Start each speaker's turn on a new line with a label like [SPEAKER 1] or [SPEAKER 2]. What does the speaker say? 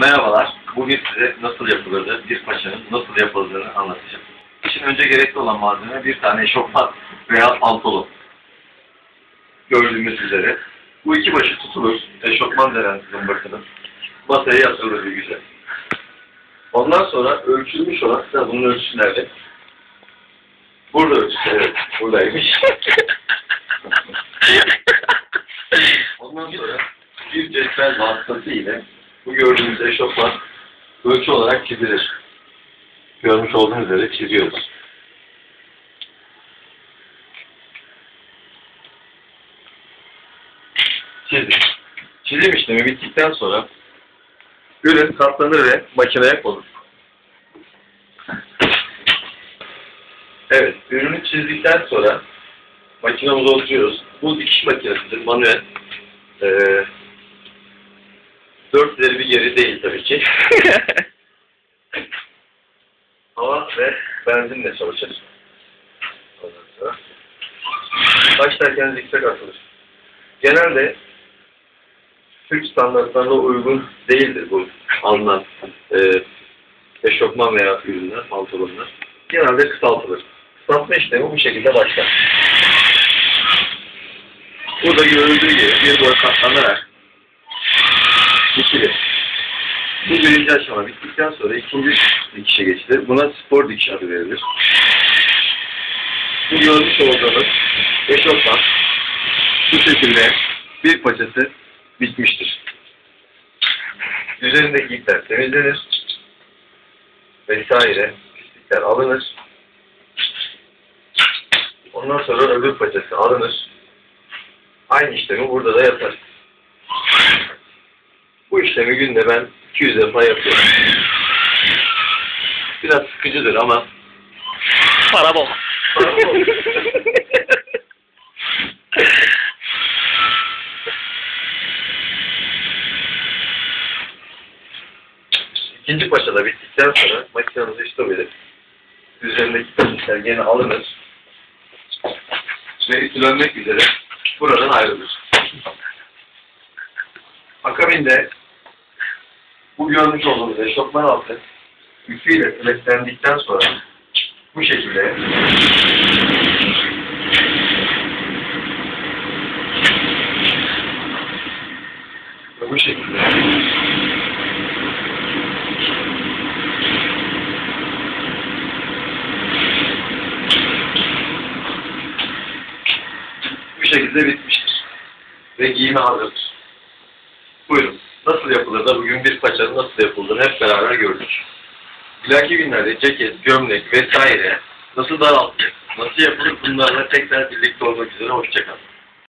[SPEAKER 1] Merhabalar. Bugün size nasıl yapılırdı, bir paçanın nasıl yapıldığını anlatacağım. İşin önce gerekli olan malzeme bir tane eşofman veya pantolon. Gördüğümüz üzere. Bu iki başı tutulur. Eşofman denen zımbırtının. Masaya yatırılır bir güzel. Ondan sonra ölçülmüş olan, da bunun ölçüsü nerede? Burada ölçüsü, evet. Buradaymış. Ondan sonra bir cetvel vasıtası ile bu gördüğünüz eşofman ölçü olarak çizilir. Görmüş olduğunuz üzere çiziyoruz. Çizdim. Çizim işlemi bittikten sonra ürün katlanır ve makineye konur. Evet, ürünü çizdikten sonra makinamıza oturuyoruz. Bu dikiş makinesidir, manuel. Ee, dört ileri bir geri değil tabii ki. Hava ve benzinle çalışır. Ondan sonra. Başlarken zikzak atılır. Genelde Türk standartlarına uygun değildir bu alınan e, eşofman veya ürünler, pantolonlar. Genelde kısaltılır. Kısaltma işlemi bu şekilde başlar. Burada görüldüğü gibi bir boy katlanarak Bu birinci aşama bittikten sonra ikinci dikişe geçilir. Buna spor dikiş adı verilir. Bu görmüş olduğunuz eşofman bu şekilde bir paçası bitmiştir. Üzerindeki ipler temizlenir. Vesaire pislikler alınır. Ondan sonra öbür paçası alınır. Aynı işlemi burada da yapar. Bu işlemi günde ben 200 defa yapıyorum. Biraz sıkıcıdır ama
[SPEAKER 2] Para bol.
[SPEAKER 1] Para bol. İkinci paşada bittikten sonra makinamızı stop edip üzerindeki paşalar gene alınır ve ütülenmek üzere buradan ayrılır. Akabinde bu görmüş olduğunuz eşofman altı ütüyle tületlendikten sonra bu şekilde bu şekilde bu şekilde bitmiştir. Ve giyime hazırdır. Nasıl yapılır da bugün bir paçanın nasıl yapıldığını hep beraber gördük. İleriki günlerde ceket, gömlek vesaire nasıl daraltılır, nasıl yapılır bunlarla tekrar birlikte olmak üzere hoşçakalın.